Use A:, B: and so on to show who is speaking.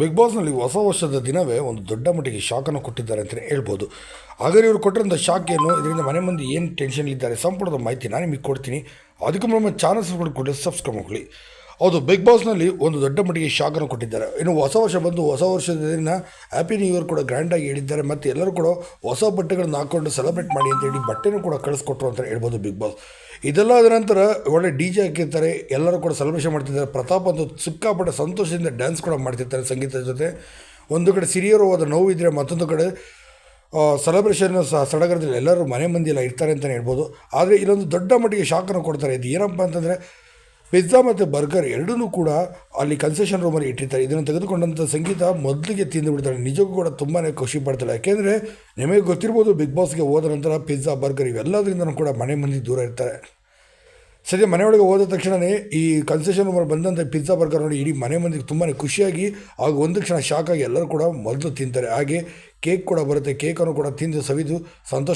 A: Big ಬಾಸ್ನಲ್ಲಿ ಹೊಸ ವರ್ಷದ ದಿನವೇ ಒಂದು ದೊಡ್ಡ ಮಟ್ಟಿಗೆ ಶಾಕನ್ನು ಕೊಟ್ಟಿದ್ದಾರೆ ಅಂತಲೇ ಹೇಳ್ಬೋದು. ಹಾಗಾದ್ರೆ ಇವರು ಕೊಟ್ಟಿರೋಂಥ ಶಾಕ್ ಏನು? ಇದರಿಂದ ಮನೆ ಮಂದಿ ಏನು ಟೆನ್ಷನ್ಲಿದ್ದಾರೆ ಸಂಪುಟದ ಮಾಹಿತಿ ನಾನು ನಿಮಗೆ ಕೊಡ್ತೀನಿ. ಅದಕ್ಕೆ ನಮ್ಮ ಚಾನಲ್ಸ್ ಕೊಡಿ ಸಬ್ಸ್ಕ್ರೈಬ್ ಮಾಡ್ಕೊಳ್ಳಿ. ಹೌದು ಬಿಗ್ ಬಾಸ್ನಲ್ಲಿ ಒಂದು ದೊಡ್ಡ ಮಟ್ಟಿಗೆ ಶಾಕನ್ನು ಕೊಟ್ಟಿದ್ದಾರೆ. ಇನ್ನು ಹೊಸ ವರ್ಷ ಬಂದು ಹೊಸ ವರ್ಷದ ದಿನ ಹ್ಯಾಪಿ ನ್ಯೂ ಇಯರ್ ಕೂಡ ಗ್ರ್ಯಾಂಡಾಗಿ ಹೇಳಿದ್ದಾರೆ. ಮತ್ತು ಎಲ್ಲರೂ ಕೂಡ ಹೊಸ ಬಟ್ಟೆಗಳನ್ನ ಹಾಕ್ಕೊಂಡು ಸೆಲೆಬ್ರೇಟ್ ಮಾಡಿ ಅಂತ ಹೇಳಿ ಬಟ್ಟೆನೂ ಕೂಡ ಕಳಿಸ್ಕೊಟ್ರು ಅಂತ ಹೇಳ್ಬೋದು ಬಿಗ್ ಬಾಸ್ ಇದೆಲ್ಲ ಆದ ನಂತರ ಒಳ್ಳೆ ಡಿ ಜೆ ಹಾಕಿರ್ತಾರೆ. ಎಲ್ಲರೂ ಕೂಡ ಸೆಲೆಬ್ರೇಷನ್ ಮಾಡ್ತಿದ್ದಾರೆ. ಪ್ರತಾಪ್ ಅಂತ ಸಿಕ್ಕಾಪಟ್ಟೆ ಸಂತೋಷದಿಂದ ಡ್ಯಾನ್ಸ್ ಕೂಡ ಮಾಡ್ತಿರ್ತಾರೆ ಸಂಗೀತದ ಜೊತೆ. ಒಂದು ಕಡೆ ಸಿರಿಯರವಾದ ನೋವು ನೋವಿದ್ರೆ ಮತ್ತೊಂದು ಕಡೆ ಸೆಲೆಬ್ರೇಷನ್ ಸಹ ಸಡಗರದಲ್ಲಿ ಎಲ್ಲರೂ ಮನೆ ಮಂದಿ ಎಲ್ಲ ಇರ್ತಾರೆ ಅಂತಲೇ ಹೇಳ್ಬೋದು. ಆದರೆ ಇಲ್ಲೊಂದು ದೊಡ್ಡ ಮಟ್ಟಿಗೆ ಶಾಕನ್ನು ಕೊಡ್ತಾರೆ. ಇದು ಏನಪ್ಪ ಅಂತಂದರೆ ಪಿಜ್ಜಾ ಮತ್ತು ಬರ್ಗರ್ ಎರಡೂ ಕೂಡ ಅಲ್ಲಿ ಕನ್ಸೆಷನ್ ರೂಮಲ್ಲಿ ಇಟ್ಟಿರ್ತಾರೆ. ಇದನ್ನು ತೆಗೆದುಕೊಂಡಂಥ ಸಂಗೀತ ಮೊದಲಿಗೆ ತಿಂದು ಬಿಡ್ತಾಳೆ. ನಿಜಕ್ಕೂ ಕೂಡ ತುಂಬಾ ಖುಷಿ ಪಡ್ತಾಳೆ. ಯಾಕೆಂದರೆ ನಿಮಗೆ ಗೊತ್ತಿರ್ಬೋದು ಬಿಗ್ ಬಾಸ್ಗೆ ಹೋದ ನಂತರ ಪಿಜ್ಜಾ ಬರ್ಗರ್ ಇವೆಲ್ಲದರಿಂದನೂ ಕೂಡ ಮನೆ ಮಂದಿ ದೂರ ಇರ್ತಾರೆ. ಸದ್ಯ ಮನೆಯೊಳಗೆ ಹೋದ ತಕ್ಷಣವೇ ಈ ಕನ್ಸೆಷನ್ ರೂಮಲ್ಲಿ ಬಂದಂಥ ಪಿಜ್ಜಾ ಬರ್ಗರ್ ನೋಡಿ ಇಡೀ ಮನೆ ಮಂದಿಗೆ ತುಂಬಾ ಖುಷಿಯಾಗಿ, ಆಗ ಒಂದು ಕ್ಷಣ ಶಾಕಾಗಿ ಎಲ್ಲರೂ ಕೂಡ ಮೊದಲು ತಿಂತಾರೆ. ಹಾಗೆ ಕೇಕ್ ಕೂಡ ಬರುತ್ತೆ. ಕೇಕನ್ನು ಕೂಡ ತಿಂದು ಸವಿದು ಸಂತೋಷ